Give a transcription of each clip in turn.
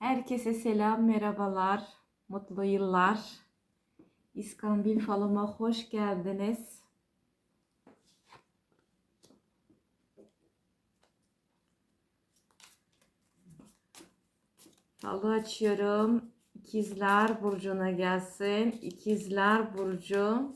Herkese selam, merhabalar, mutlu yıllar. İskambil falıma hoş geldiniz. Falı açıyorum. İkizler Burcu'na gelsin. İkizler Burcu.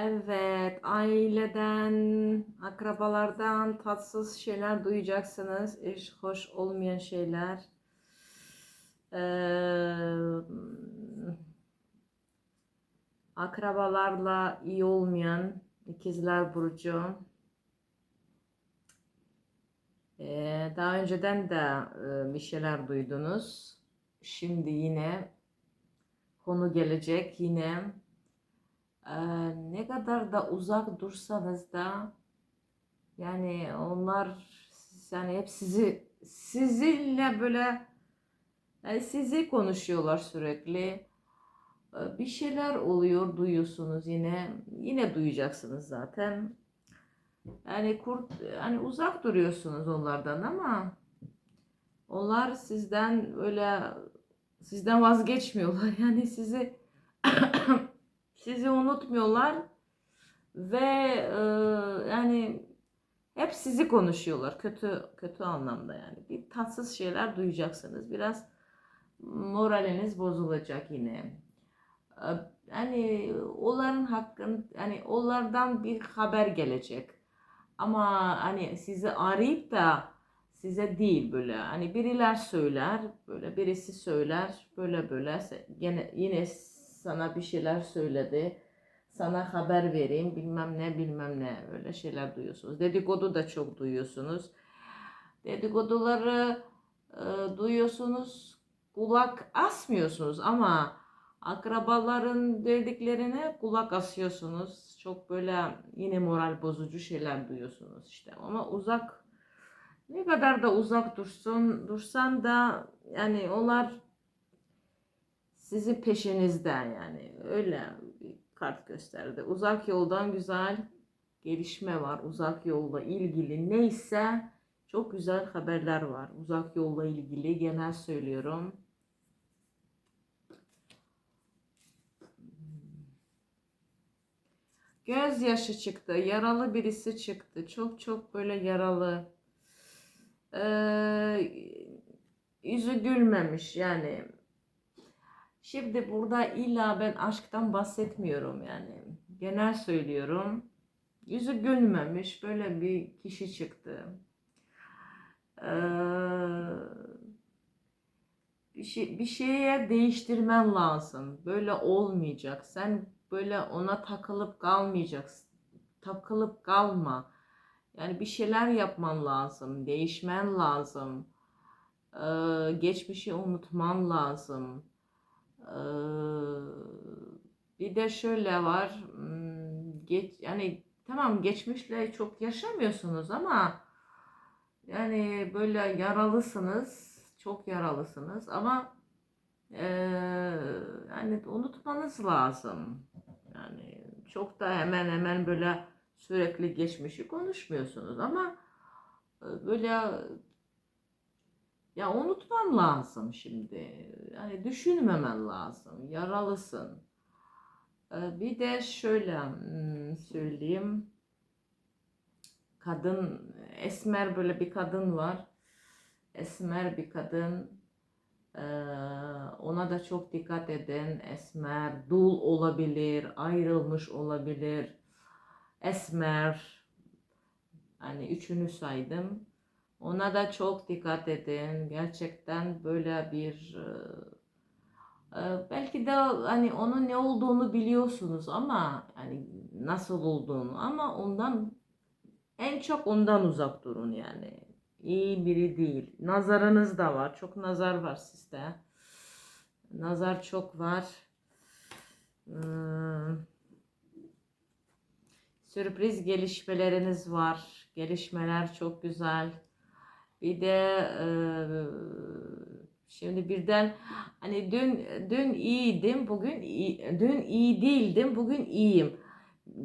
Evet, aileden, akrabalardan tatsız şeyler duyacaksınız. Hiç hoş olmayan şeyler. Ee, akrabalarla iyi olmayan ikizler burcu. Ee, daha önceden de e, bir şeyler duydunuz. Şimdi yine konu gelecek yine. Ne kadar da uzak dursanız da yani onlar yani hep sizi sizinle böyle yani sizi konuşuyorlar sürekli. Bir şeyler oluyor duyuyorsunuz yine yine duyacaksınız zaten. Yani kurt yani uzak duruyorsunuz onlardan ama onlar sizden öyle sizden vazgeçmiyorlar. Yani sizi sizi unutmuyorlar ve e, yani hep sizi konuşuyorlar kötü kötü anlamda yani. Bir tatsız şeyler duyacaksınız. Biraz moraliniz bozulacak yine. E, yani onların hakkın yani onlardan bir haber gelecek. Ama hani sizi arayıp da size değil böyle hani biriler söyler böyle birisi söyler böyle böyle gene yine sana bir şeyler söyledi. Sana haber vereyim bilmem ne bilmem ne öyle şeyler duyuyorsunuz. Dedikodu da çok duyuyorsunuz. Dedikoduları e, duyuyorsunuz. Kulak asmıyorsunuz ama akrabaların dediklerine kulak asıyorsunuz. Çok böyle yine moral bozucu şeyler duyuyorsunuz işte. Ama uzak ne kadar da uzak dursun dursan da yani onlar sizin peşinizden yani öyle bir kart gösterdi. Uzak yoldan güzel gelişme var. Uzak yolla ilgili neyse çok güzel haberler var. Uzak yolla ilgili genel söylüyorum. Gözyaşı çıktı. Yaralı birisi çıktı. Çok çok böyle yaralı. Ee, yüzü gülmemiş yani Şimdi burada illa ben aşktan bahsetmiyorum yani. Genel söylüyorum. Yüzü gülmemiş böyle bir kişi çıktı. Ee, bir, şey, bir şeye değiştirmen lazım. Böyle olmayacak. Sen böyle ona takılıp kalmayacaksın. Takılıp kalma. Yani bir şeyler yapman lazım. Değişmen lazım. Ee, geçmişi unutman lazım bir de şöyle var. Geç, yani tamam geçmişle çok yaşamıyorsunuz ama yani böyle yaralısınız. Çok yaralısınız ama e, yani unutmanız lazım. Yani çok da hemen hemen böyle sürekli geçmişi konuşmuyorsunuz ama e, böyle ya unutman lazım şimdi. Yani düşünmemen lazım. Yaralısın. E, Bir de şöyle hmm, söyleyeyim. Kadın, esmer böyle bir kadın var. Esmer bir kadın. Ee, ona da çok dikkat edin. Esmer, dul olabilir, ayrılmış olabilir. Esmer, hani üçünü saydım. Ona da çok dikkat edin. Gerçekten böyle bir e, e, belki de hani onun ne olduğunu biliyorsunuz ama hani nasıl olduğunu ama ondan en çok ondan uzak durun yani. İyi biri değil. Nazarınız da var. Çok nazar var sizde. Nazar çok var. Hmm. Sürpriz gelişmeleriniz var. Gelişmeler çok güzel. Bir de e, şimdi birden hani dün dün iyiydim, bugün iyi, dün iyi değildim, bugün iyiyim.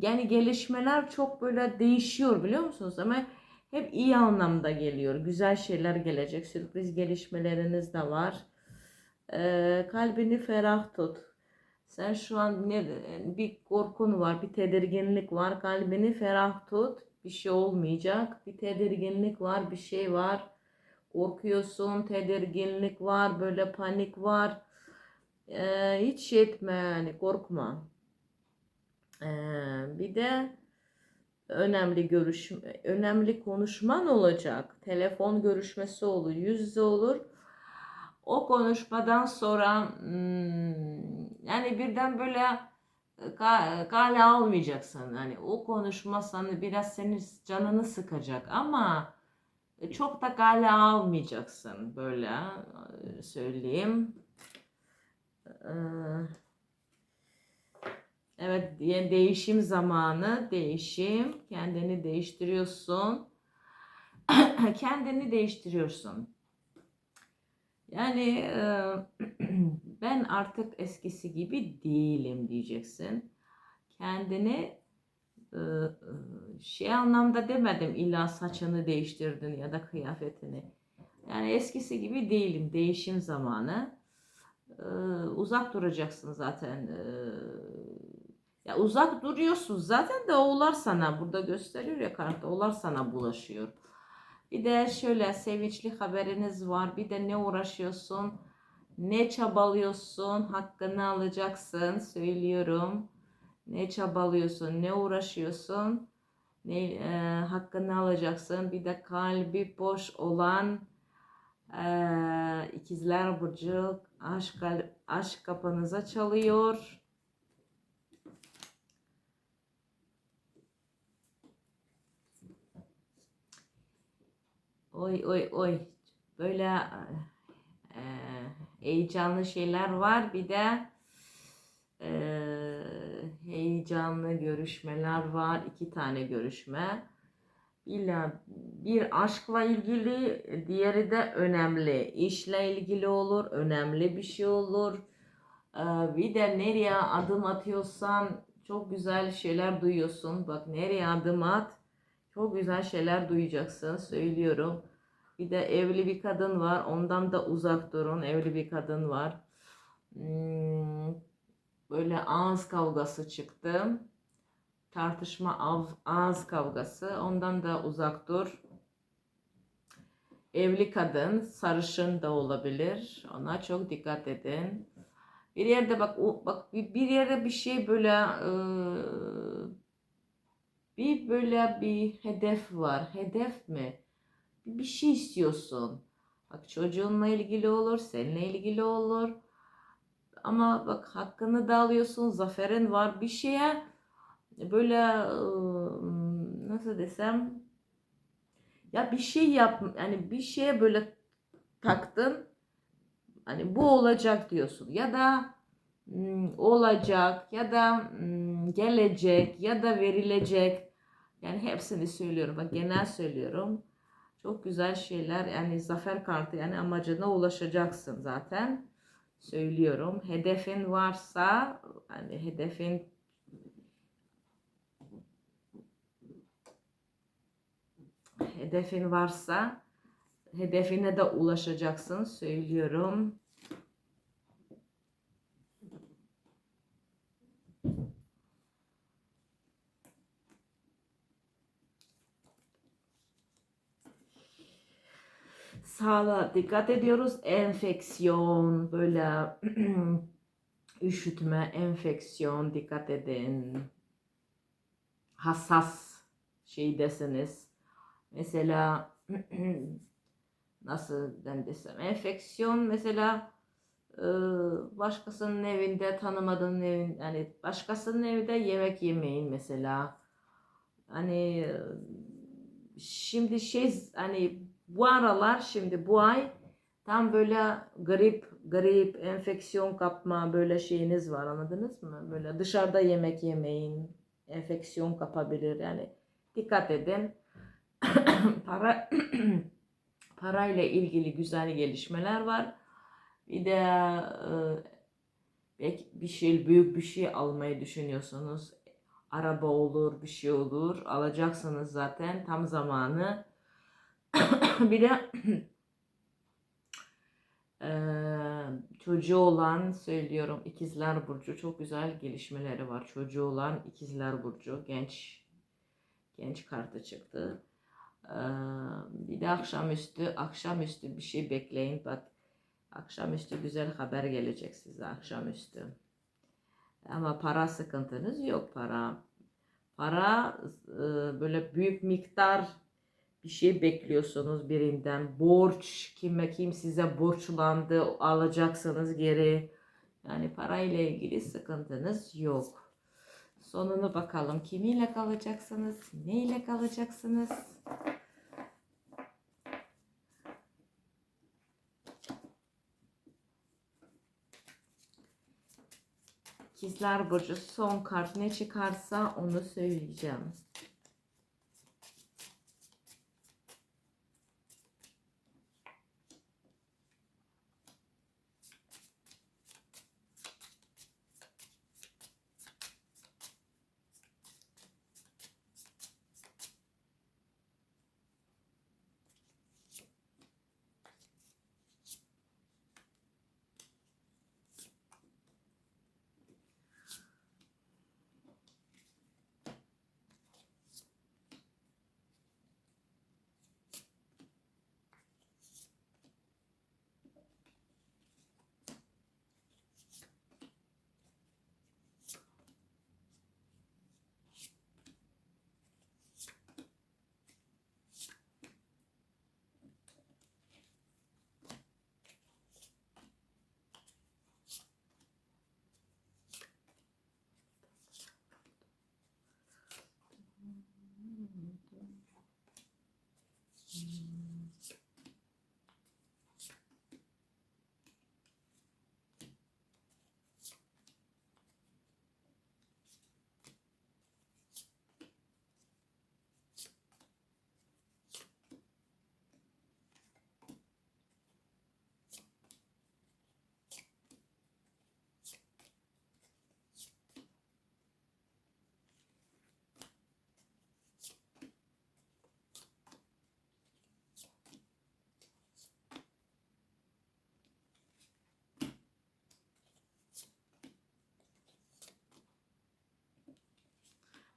Yani gelişmeler çok böyle değişiyor biliyor musunuz? Ama hep iyi anlamda geliyor. Güzel şeyler gelecek. Sürpriz gelişmeleriniz de var. Ee, kalbini ferah tut. Sen şu an ne, bir korkun var, bir tedirginlik var. Kalbini ferah tut. Bir şey olmayacak. Bir tedirginlik var, bir şey var. Korkuyorsun, tedirginlik var, böyle panik var. Ee, hiç şey etme yani korkma. Ee, bir de önemli görüşme, önemli konuşman olacak. Telefon görüşmesi olur, yüz yüze olur. O konuşmadan sonra hmm, yani birden böyle kale almayacaksın. Yani o konuşma sana biraz senin canını sıkacak ama çok da kale almayacaksın böyle söyleyeyim. Ee, Evet, yani değişim zamanı, değişim. Kendini değiştiriyorsun. Kendini değiştiriyorsun. Yani e, ben artık eskisi gibi değilim diyeceksin. Kendini e, şey anlamda demedim illa saçını değiştirdin ya da kıyafetini. Yani eskisi gibi değilim. Değişim zamanı. E, uzak duracaksın zaten. E, ya uzak duruyorsun zaten de oğlar sana burada gösteriyor ya kartta oğlar sana bulaşıyor. Bir de şöyle sevinçli haberiniz var. Bir de ne uğraşıyorsun? Ne çabalıyorsun? Hakkını alacaksın. Söylüyorum. Ne çabalıyorsun? Ne uğraşıyorsun? Ne e, hakkını alacaksın? Bir de kalbi boş olan e, ikizler burcu aşk aşk kapınıza çalıyor. Oy oy oy. Böyle e, heyecanlı şeyler var. Bir de e, heyecanlı görüşmeler var. İki tane görüşme. İlla bir aşkla ilgili, diğeri de önemli. İşle ilgili olur, önemli bir şey olur. E, bir de nereye adım atıyorsan çok güzel şeyler duyuyorsun. Bak nereye adım at çok güzel şeyler duyacaksın söylüyorum. Bir de evli bir kadın var. Ondan da uzak durun. Evli bir kadın var. Hmm, böyle ağız kavgası çıktı. Tartışma ağız kavgası. Ondan da uzak dur. Evli kadın, sarışın da olabilir. Ona çok dikkat edin. Bir yerde bak, bak bir yerde bir şey böyle bir böyle bir hedef var. Hedef mi? Bir şey istiyorsun. Bak çocuğunla ilgili olur, seninle ilgili olur. Ama bak hakkını da alıyorsun, zaferin var. Bir şeye böyle nasıl desem ya bir şey yap yani bir şeye böyle taktın hani bu olacak diyorsun ya da Hmm, olacak ya da hmm, gelecek ya da verilecek. Yani hepsini söylüyorum. Bak genel söylüyorum. Çok güzel şeyler yani zafer kartı yani amacına ulaşacaksın zaten. Söylüyorum. Hedefin varsa yani hedefin hedefin varsa hedefine de ulaşacaksın söylüyorum. Sağlığa dikkat ediyoruz. Enfeksiyon, böyle üşütme, enfeksiyon dikkat edin. Hassas şey deseniz. Mesela nasıl ben desem enfeksiyon mesela e, başkasının evinde tanımadığın evin yani başkasının evinde yemek yemeyin mesela. Hani e, şimdi şey hani bu aralar şimdi bu ay tam böyle grip grip enfeksiyon kapma böyle şeyiniz var anladınız mı? Böyle dışarıda yemek yemeyin enfeksiyon kapabilir yani dikkat edin. Para parayla ilgili güzel gelişmeler var. Bir de e, belki bir şey büyük bir şey almayı düşünüyorsunuz. Araba olur, bir şey olur. Alacaksınız zaten tam zamanı. bir de eee, çocuğu olan söylüyorum ikizler burcu çok güzel gelişmeleri var. Çocuğu olan ikizler burcu genç genç kartı çıktı. Eee, bir de akşamüstü akşamüstü bir şey bekleyin. Bak akşamüstü güzel haber gelecek size akşamüstü. Ama para sıkıntınız yok para. Para eee, böyle büyük miktar bir şey bekliyorsunuz birinden. Borç, kime kim size borçlandı alacaksınız geri. Yani parayla ilgili sıkıntınız yok. Sonunu bakalım. Kimiyle kalacaksınız? Neyle kalacaksınız? İkizler Burcu son kart ne çıkarsa onu söyleyeceğim.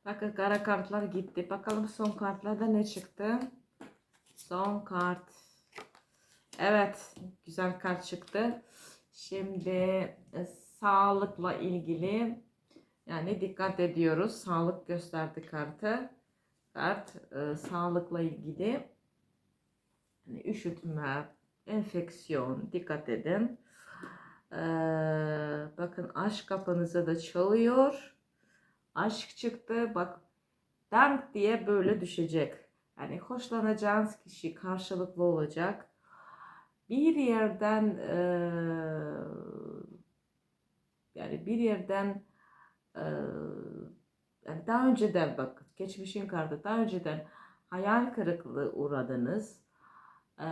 Bakın kara kartlar gitti. Bakalım son kartlarda ne çıktı? Son kart. Evet, güzel kart çıktı. Şimdi e, sağlıkla ilgili yani dikkat ediyoruz. Sağlık gösterdi kartı. Kart e, sağlıkla ilgili yani üşütme, enfeksiyon dikkat edin. Ee, bakın aşk kapınıza da çalıyor aşk çıktı. Bak dank diye böyle düşecek. Yani hoşlanacağınız kişi karşılıklı olacak. Bir yerden e, yani bir yerden e, yani daha önceden bak geçmişin kartı daha önceden hayal kırıklığı uğradınız. E,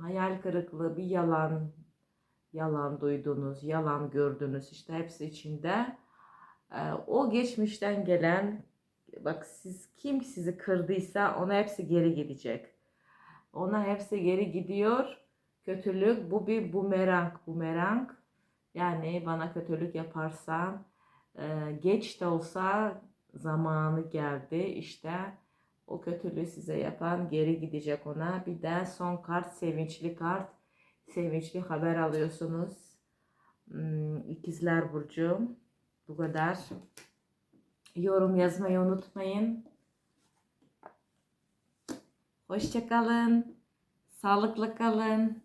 hayal kırıklığı bir yalan yalan duydunuz, yalan gördünüz işte hepsi içinde. Ee, o geçmişten gelen bak siz kim sizi kırdıysa ona hepsi geri gidecek. Ona hepsi geri gidiyor. Kötülük bu bir bumerang. Bumerang yani bana kötülük yaparsan e, geç de olsa zamanı geldi işte o kötülüğü size yapan geri gidecek ona. Bir de son kart sevinçli kart. Sevinçli haber alıyorsunuz. Hmm, İkizler Burcu. Bu kadar. Yorum yazmayı unutmayın. Hoşça kalın. Sağlıklı kalın.